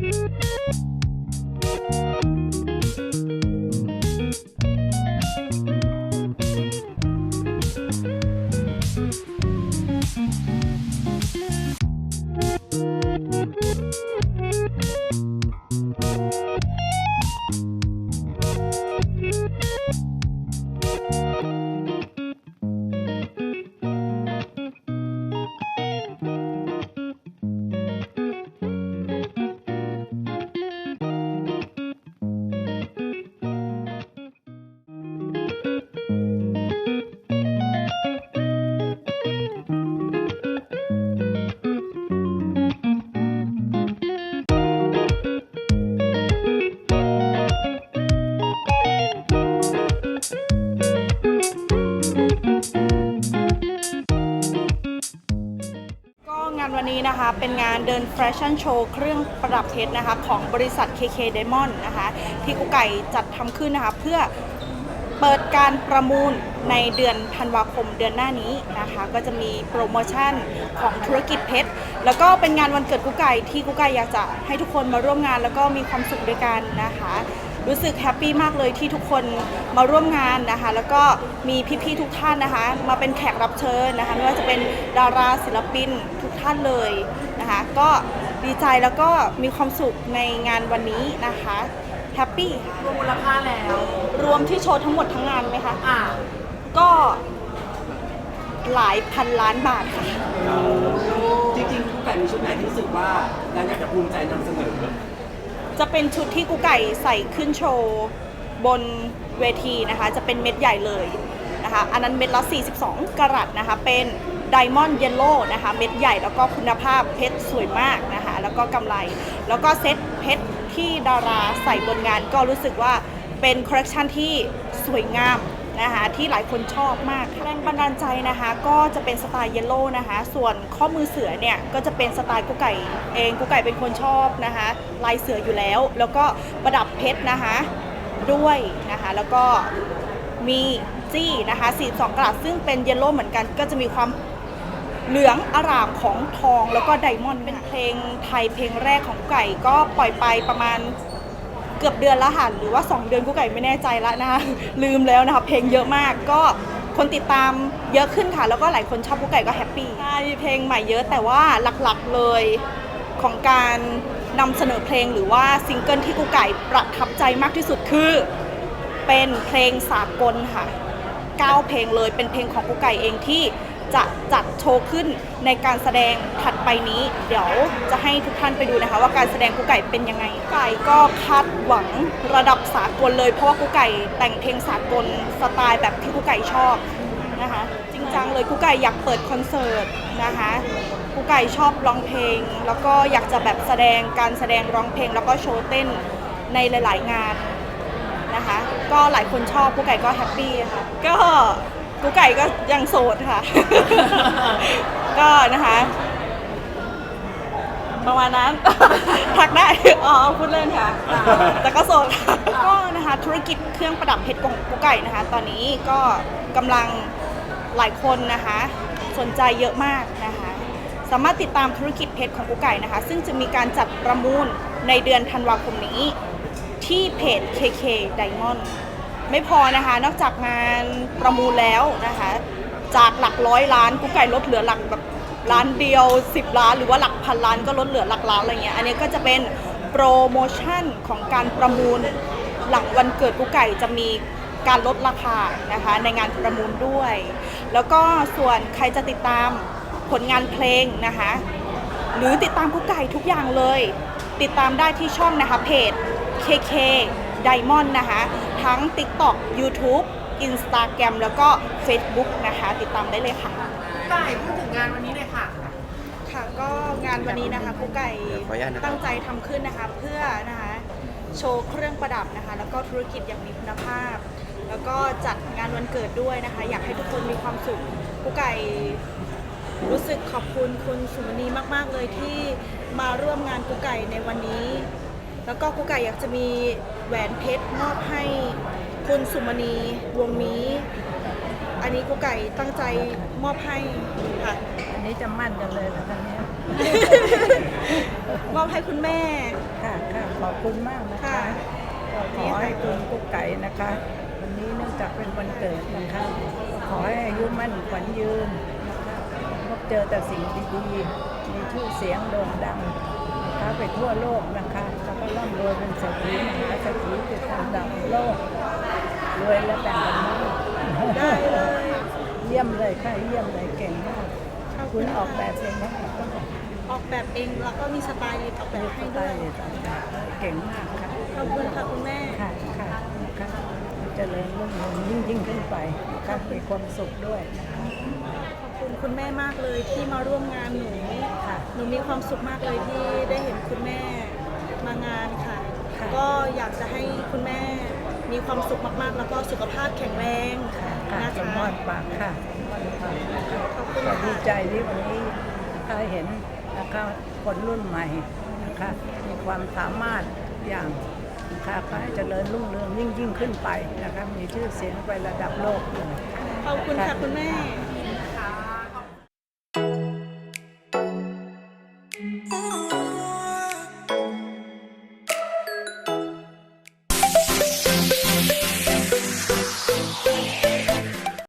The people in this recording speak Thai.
Música เป็นงานเดินแฟชั่นโชว์เครื่องประดับเพชรนะคะของบริษัท KK Diamond นะคะที่กุ๊กไก่จัดทำขึ้นนะคะเพื่อเปิดการประมูลในเดือนธันวาคมเดือนหน้านี้นะคะ ก็จะมีโปรโมชั่นของธุรกิจเพชรแล้วก็เป็นงานวันเกิดกุ๊กไก่ที่กุ๊กไก่อยากจะให้ทุกคนมาร่วมงาน แล้วก็มีความสุขด้วยกันนะคะ รู้สึกแฮปปี้มากเลยที่ทุกคนมาร่วมงานนะคะ แล้วก็มีพี่ๆทุกท่านนะคะ มาเป็นแขกรับเชิญนะคะไม่ว่าจะเป็นดาราศิลปินทุกท่านเลยนะคะ ก็ดีใจแล้วก็มีความสุขในงานวันนี้นะคะแฮปปี้รวมมูลค่าแล้ว รวมที่โชว์ทั้งหมดทั้งงานไหมคะอ่าก็หลายพันล้านบาทค่ะ จริงๆคู่ไก่มีชุดไหนที่รู้สึกว่าเราอยากจะภูมิใจนำเสนอ จะเป็นชุดที่กูไก่ใส่ขึ้นโชว์บนเวทีนะคะ จะเป็นเม็ดใหญ่เลยนะคะ อันนั้นเม็ดละ 42 กรัตนะคะ เป็นไดมอนด์เยลโล่นะคะ เม็ดใหญ่แล้วก็คุณภาพเพชรสวยมากนะคะ แล้วก็กำไร แล้วก็เซ็ตเพชรที่ดาราใส่บนงานก็รู้สึกว่าเป็นคอลเลคชันที่สวยงาม นะคะที่หลายคนชอบมากแรงบันดาลใจนะคะ ก็จะเป็นสไตล์เยลโล่นะคะ ส่วนข้อมือเสือเนี่ยก็จะเป็นสไตล์กุ๊กไก่เองกุ๊กไก่เป็นคนชอบนะคะลายเสืออยู่แล้ว แล้วก็ประดับเพชรนะคะด้วยนะคะแล้วก็มีจี้นะคะ42กรัตซึ่งเป็นเยลโล่เหมือนกัน ก็จะมีความเหลืองอร่ามของทองแล้วก็ไดมอนด์เป็นเพลงไทยเพลงแรกของไก่ก็ปล่อยไปประมาณ เกือบเดือนแล้วค่ะหรือว่า 2 เดือนกูไก่ไม่แน่ใจแล้วนะคะลืมแล้วนะคะเพลงเยอะมากก็คนติดตามเยอะขึ้นค่ะ แล้วก็หลายคนชอบกูไก่ก็แฮปปี้ใช่มีเพลงใหม่เยอะแต่ว่าหลักๆเลยของการนำเสนอเพลงหรือว่าซิงเกิลที่กูไก่ประทับใจมากที่สุดคือ เป็นเพลงสากลค่ะ9เพลงเลยเป็นเพลงของกูไก่เองที่ จะจัดโชว์ขึ้นในการแสดงถัดไปนี้ เดี๋ยวจะให้ทุกท่านไปดูนะคะว่าการแสดงกูไก่เป็นยังไงไก่ก็คาดหวังระดับสากลเลยเพราะว่ากูไก่แต่งเพลงสากลสไตล์แบบที่กูไก่ชอบนะคะจริงจังเลยกูไก่อยากเปิดคอนเสิร์ตนะคะกูไก่ชอบร้องเพลง แล้วก็อยากจะแบบแสดงการแสดงร้องเพลง แล้วก็โชว์เต้นในหลาย ๆ งานนะคะ ก็หลายคนชอบกุ๊กไก่ก็แฮปปี้ค่ะก็ กุ๊กไก่ก็ยังโสดค่ะ ก็นะคะ ประมาณนั้น ทักได้ อ๋อพูดเล่นค่ะ แต่ก็โสดค่ะก็นะคะ ธุรกิจเครื่องประดับเพชรของกุ๊กไก่นะคะ ตอนนี้ก็กำลังหลายคนนะคะ สนใจเยอะมากนะคะ สามารถติดตามธุรกิจเพชรของกุ๊กไก่นะคะ ซึ่งจะมีการจัดประมูลในเดือนธันวาคมนี้ ที่เพจ KK Diamond ไม่พอนะคะ นอกจากงานประมูลแล้วนะคะ จากหลักร้อยล้านกุ๊กไก่ลดเหลือหลักแบบล้านเดียว 10 ล้าน หรือว่าหลักพันล้านก็ลดเหลือหลักล้านอะไรเงี้ย อันนี้ก็จะเป็นโปรโมชั่นของการประมูลหลังวันเกิดกุ๊กไก่จะมีการลดราคานะคะในงานประมูลด้วย แล้วก็ส่วนใครจะติดตามผลงานเพลงนะคะ หรือติดตามกุ๊กไก่ทุกอย่างเลย ติดตามได้ที่ช่องนะคะเพจ KK Diamond นะคะ ทั้ง TikTok YouTube Instagram แล้วก็ Facebook นะคะ ติดตามได้เลยค่ะ ไก่พูดถึงงานวันนี้เลยค่ะ ค่ะก็งานวันนี้นะคะกุ๊กไก่ขออนุญาตนะครับ ตั้งใจทำขึ้นนะคะ เพื่อนะคะโชว์เครื่องประดับนะคะ แล้วก็ธุรกิจอย่างมีคุณภาพ แล้วก็จัดงานวันเกิดด้วยนะคะ อยากให้ทุกคนมีความสุขกุ๊กไก่รู้สึกขอบคุณคุณสุมณีมาก ๆ เลยที่มาร่วมงานกุ๊กไก่ในวันนี้ แล้วก็กุ๊กไก่อยากจะมีแหวนเพชรมอบให้คุณสุมณีวงนี้ อันนี้กุ๊กไก่ตั้งใจมอบให้ค่ะ อันนี้จะมั่นกันเลยนะคะเนี่ยมอบให้คุณแม่ ค่ะค่ะขอบคุณมากนะคะค่ะ ก็ขอให้คุณกุ๊กไก่นะคะ วันนี้เนื่องจากเป็นวันเกิดนะคะ ขอให้อายุมั่นขวัญยืนนะคะพบเจอแต่สิ่งดีๆมีชื่อเสียงโด่งดังนะคะไปทั่วโลกนะคะแล้วก็ ร่ำรวยเป็นเศรษฐีมหาเศรษฐีติดอันดับโลกรวยและแบ่งกันมากได้เลยเยี่ยมเลยค่ะเยี่ยมเลยเก่งมากคุณออกแบบเองนะออกแบบเองแล้วก็มีสไตล์ออกแบบให้ได้วยเก่งมากค่ะขอบคุณค่ะคุณแม่ค่ะค่ะค่ะเจริญรุ่งเรืองยิ่งยิ่งขึ้นไปค่ะมีความสุขด้วยขอบคุณคุณแม่มากเลยที่มาร่วมงานหนูค่ะหนูมีความสุขมากเลยที่ได้เห็นคุณแม่ มางานค่ะค่ะ ก็อยากจะให้คุณแม่มีความสุขมากๆ แล้วก็สุขภาพแข็งแรงค่ะนะสมคะพรปากค่ะสมพรปากนะคะขอบคุณก็ดีค่ะใจที่วันนี้ถ้าเห็นนะคะคนรุ่นใหม่นะคะมีความสามารถอย่างนะคะก็ให้เจริญรุ่งเรืองยิ่งยิ่งขึ้นไปนะคะมีชื่อเสียงไประดับโลกเลย ขอบคุณค่ะคุณแม่